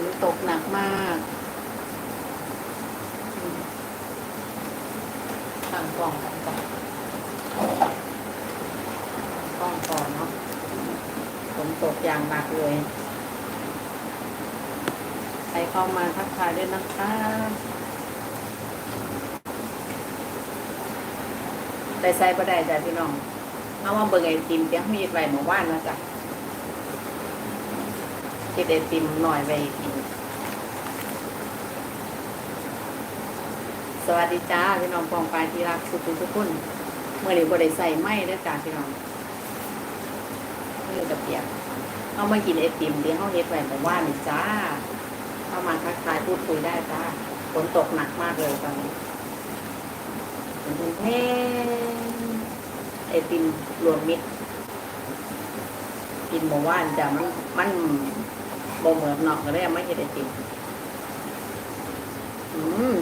นตกหนักมากตั้งกล้องตั้งกล้องกล้องก่อนเนาะฝนตกอย่างหนักเลย ใครเข้ามาทักทายด้วยนะคะได้ใส่บ่ได้จ้ะพี่น้องเอาว่าเบิ่งไอติมเดี๋ยวมีไว้หมู่บ้านนะจ๊ะ เฮ็ดไอติมหน่อยไว้กินสวัสดีจ้าพี่น้องปองปลายที่รักทุกทุกคนเมื่อนี้บ่ได้ใส่ไม้เด้จ้าพี่น้องเมื่อกับเปียกเอามากินไอติมเดี๋ยวเฮาเฮ็ดไว้หมู่านี่จ้าเข้ามาทักทายพูดคุยได้จ้าฝนตกหนักมากเลยตอนนี้ฝนแห้ไอติมรวมมิตรกินหมู่บ้านจ้ะมันมัน บ่เหมือนเนาะก็เลยเอาไม่เห็นไอติมอืม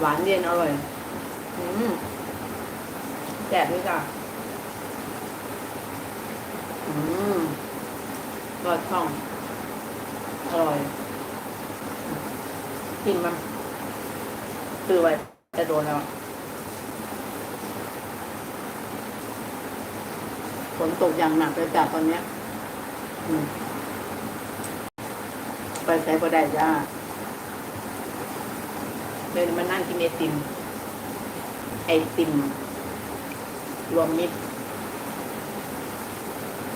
หวานเย็นอร่อยอืมแซ่บด้วยจ้ะอืมรอดช่องอร่อยกินมันคือไว้จะโดนแล้วฝนตกอย่างหนักเลยจากตอนเนี้ย อืม ไปใส่บ่ได้จ้าเลยมานั่งกินไอติม ไอติม รวมมิตร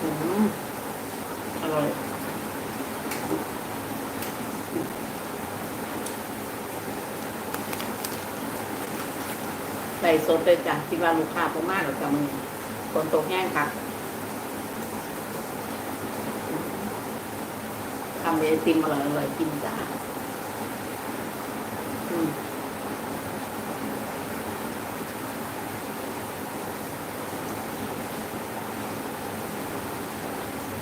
อืมอร่อยใส่สดเลยจ้ะคิดว่าลูกค้าพมากหรอจ้ะมึงฝนตกแห้งค่ะ ทำไอติมอร่อยอร่อยๆกินจ้า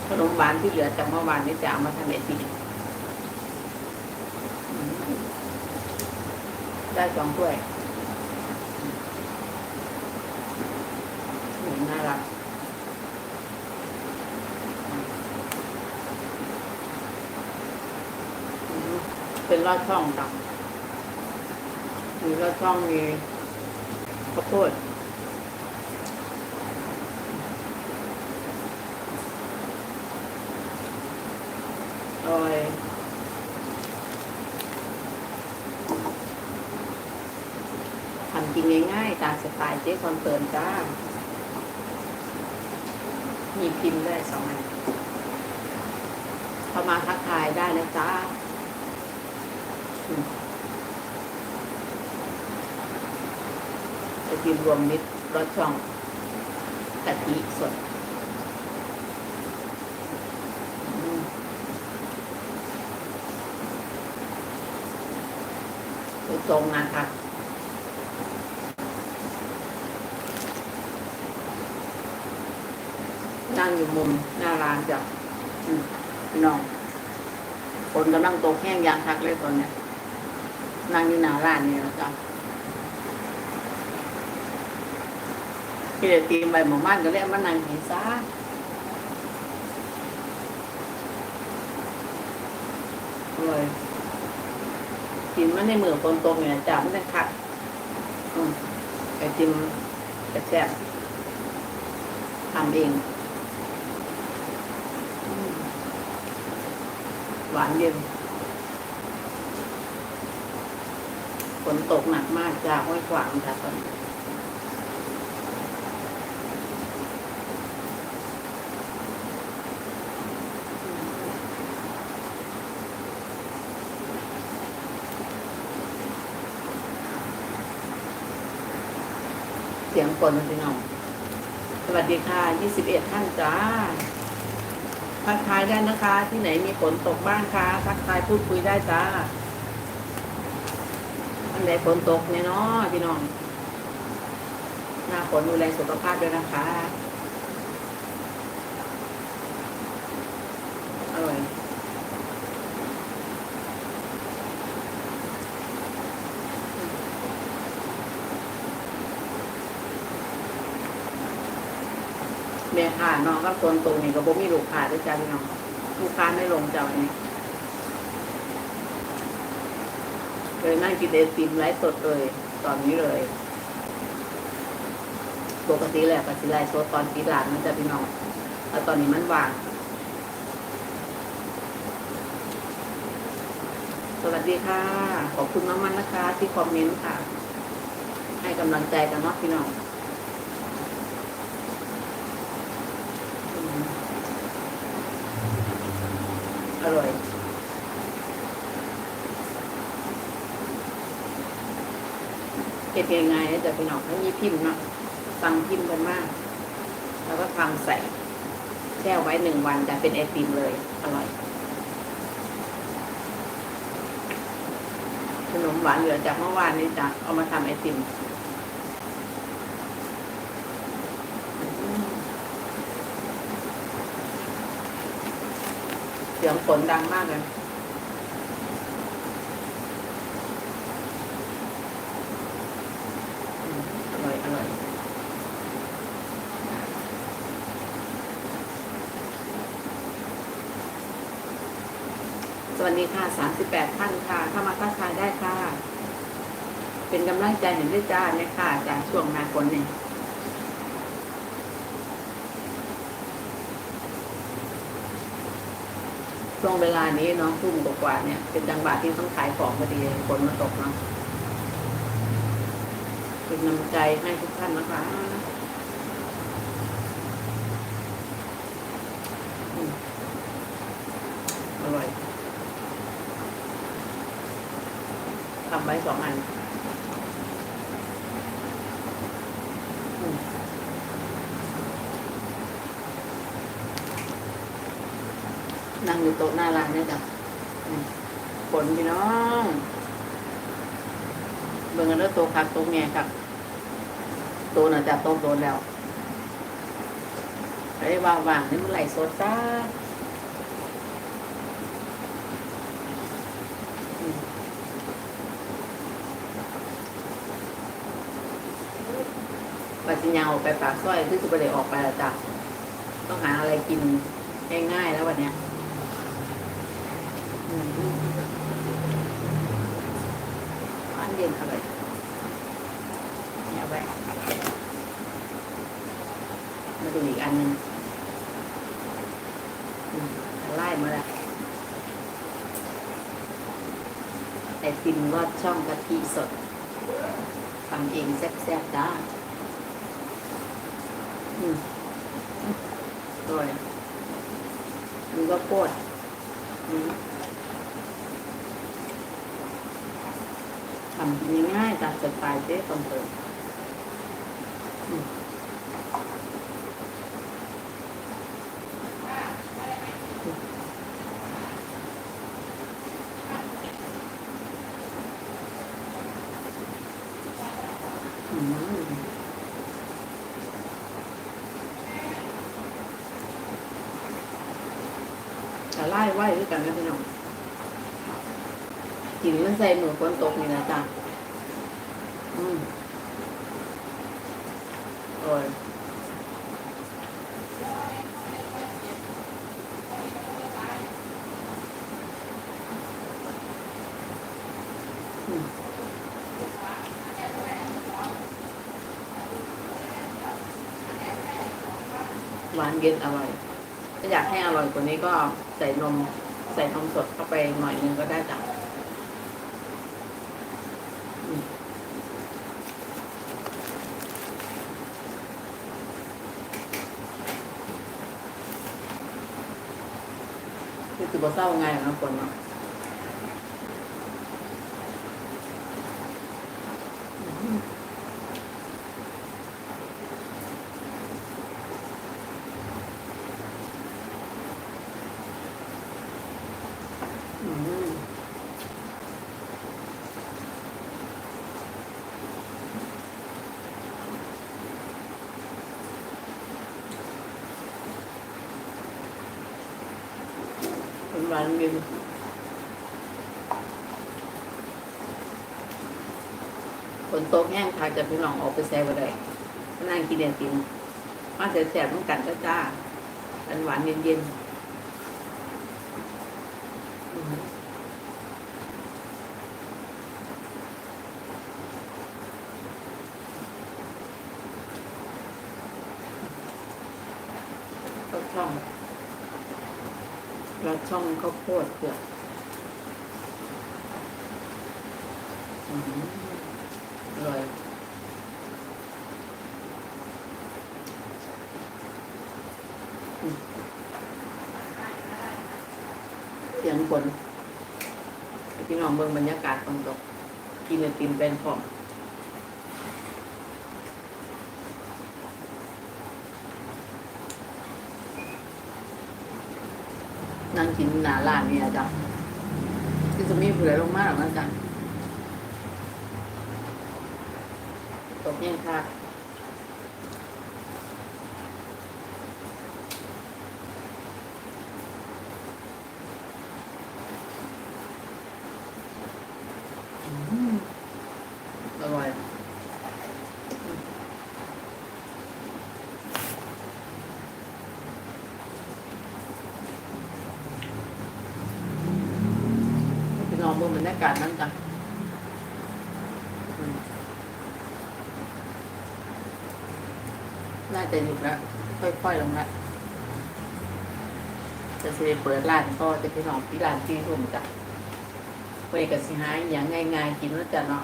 ขนมหวานที่เหลือจากเมื่อวานนี้จะเอามาทำไอติมได้สองถ้วยหนูน่ารักอืม เป็นลอดช่องต่ำมีลอดช่องมีข้าวโพดอร่อยทำกินง่ายๆ ตามสไตล์เจ๊คอนเฟิร์มจ้า มีพิมพ์ด้วยสองอันเข้ามาทักทายได้นะจ้า จะกินรวมมิตรรสช่องกะทิสดกูตรงนะคะนั่งอยู่มุมหน้าร้านจ้ะพี่น้องฝนกำลังตกแห้งยางทักเลยตอนเนี้ย นั่งอยู่หน้าร้านนี่แล้วจ้ะพี่เดตีมใบหมู่บ้านก็เลยเอามานั่งกินซะอร่อยกินมันในมือฝนตกเนี่ยจ้ะมันได้คักไอติมกระแซบทำเอง หวานเย็น ฝนตกหนักมากจากห้วยขวางจ้ะตอนนี้เสียงฝนพี่น้องสวัสดีค่ะ 21 ท่านจ้า ทักทายได้นะคะ ที่ไหนมีฝนตกบ้างคะ ทักทายพูดคุยได้จ้า อันไหนฝนตกเนี่ยเนาะพี่น้องหน้าฝนดูแลสุขภาพด้วยนะคะ อร่อยแม่ค่ะน้องก็ฝนตกนี่ก็บ่มีลูกค้าด้วยจ้าพี่น้องลูกค้าไม่ลงจ้าวันนี้ เลยนั่งกินไอติมไลฟ์สดเลย ตอนนี้เลย ปกติแหละปัจจุบันสดตอนปีหลังมันจะพี่น้องแล้วตอนนี้มันว่าง สวัสดีค่ะ ขอบคุณมากๆนะคะ ที่คอมเมนต์ค่ะ ให้กำลังใจกันเนาะพี่น้องอร่อย เก็บยังไงแต่พี่น้องทั้งยี่พิมพ์เนาะสั่งพิมพ์กันมาก แล้วก็ทำใส่แช่ไว้หนึ่งวันจะเป็นไอติมเลย อร่อย ขนมหวานเหลือจากเมื่อวานนี้จ้ะเอามาทำไอติมเสียงฝนดังมากเลยอืมอร่อย อร่อย สวัสดีค่ะ38ท่านค่ะเข้ามาทักทายได้ค่ะ เป็นกำลังใจเห็นด้วยจ้าเนี่ยค่ะ จากช่วงหนาฝนเนี่ยช่วงเวลานี้เนาะทุ่มกว่าเนี่ย เป็นจังหวะที่ต้องขายของพอดีฝนมาตกเนาะเป็นกำลังใจให้ทุกท่านนะคะอืมอร่อย ทำ ไว้สองอันนั่งอยู่โต๊ะหน้าร้านเนี่ยจ้ะฝนพี่น้อง เบิ่งกันแล้วโตคักโตแง่ครับโตน่ะจับโตโตแล้วไอ้ว่างๆนี่มันไหลสดซ่า ปัจจิญาออกไปปากซอยที่สุบเดออกไปล้วจ้ะต้องหาอะไรกินง่ายๆแล้ววันเนี้ยอันเย็นอร่อยเนี่ยไปมาดูอีกอันหนึ่งไล่มาแล้วไอติมรอดช่องกะทิสดทำเองแซ่บๆจ้ อร่อยมันก็โคตรทำง่ายๆตามสไตล์เจ๊ตรงเติมอืม อืมจะไหวด้วยกันนะพี่น้องกินมันใส่หมูฝนตกนี่นะจ๊ะอืมอร่อยอืมหวานเย็นอร่อย ถ้าอยากให้อร่อยกว่านี้ก็ ใส่นม ใส่นมสดเข้าไปหน่อยนึงก็ได้จ้ะอืมคือคือบ่เศร้าไงายนะคนเนาะ หานเค็มฝนตแห้งทางจะพี่น้องออกไปแซวอะไรนั่งกินไอติมมาแซ่บๆต้องกันก็จ้าอันหวานเย็นๆช่อง มช่องข้าวโพดเผือกอืมอร่อยเสียงฝนพี่น้องเบิ่งบรรยากาศตอนตกกินไอติมเป็นพร้อม นั่งกินหนาล้านเนี่ยจ้ะที่จะมีเผื่อลงมาหรอกนะจ๊ะตกยังค่ะอืมอร่อยพี่น้อง เมืองบรรยากาศนั่นจ้ะน่าจะหยุดแล้ว ค่อยๆลงล้วจะสิเปิดร้านก็จะพี่น้องที่ร้านที่ทุ่มจ้ะเพื่อกับสิหายอย่างง่ายๆกินแล้วจ้ะเนาะ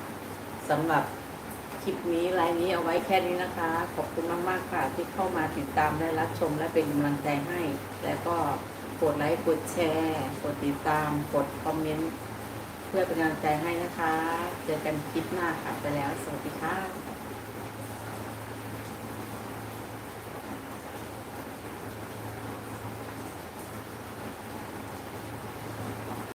สำหรับคลิปนี้ไลน์นี้เอาไว้แค่นี้นะคะ ขอบคุณมากๆค่ะที่เข้ามาติดตามและรับชมและเป็นกำลังใจให้ แล้วก็กดไลค์ กดแชร์ กดติดตาม กดคอมเมนต์ เพื่อเป็นกำลังใจให้นะคะ เจอกันคลิปหน้าค่ะไปแล้ว สวัสดีค่ะ